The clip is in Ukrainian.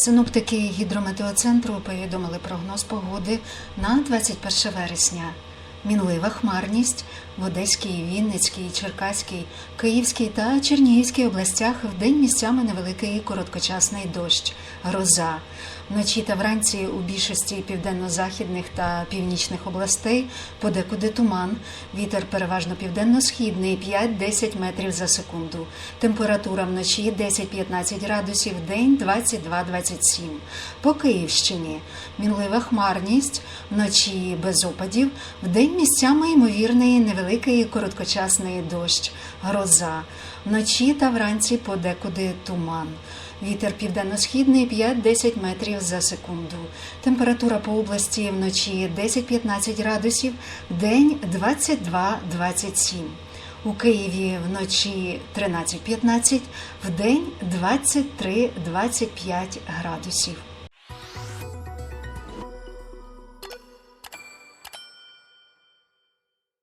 Синоптики гідрометеоцентру повідомили прогноз погоди на 21 вересня. Мінлива хмарність в Одеській, Вінницькій, Черкаській, Київській та Чернігівській областях вдень місцями невеликий короткочасний дощ, гроза. Вночі та вранці у більшості південно-західних та північних областей подекуди туман. Вітер переважно південно-східний 5-10 метрів за секунду. Температура вночі 10-15 градусів, день 22-27. По Київщині мінлива хмарність, вночі без опадів, вдень місцями ймовірний невеликий короткочасний дощ, гроза. Вночі та вранці подекуди туман. Вітер південно-східний 5-10 метрів за секунду. Температура по області вночі 10-15 градусів, день 22-27. У Києві вночі 13-15, вдень 23-25 градусів.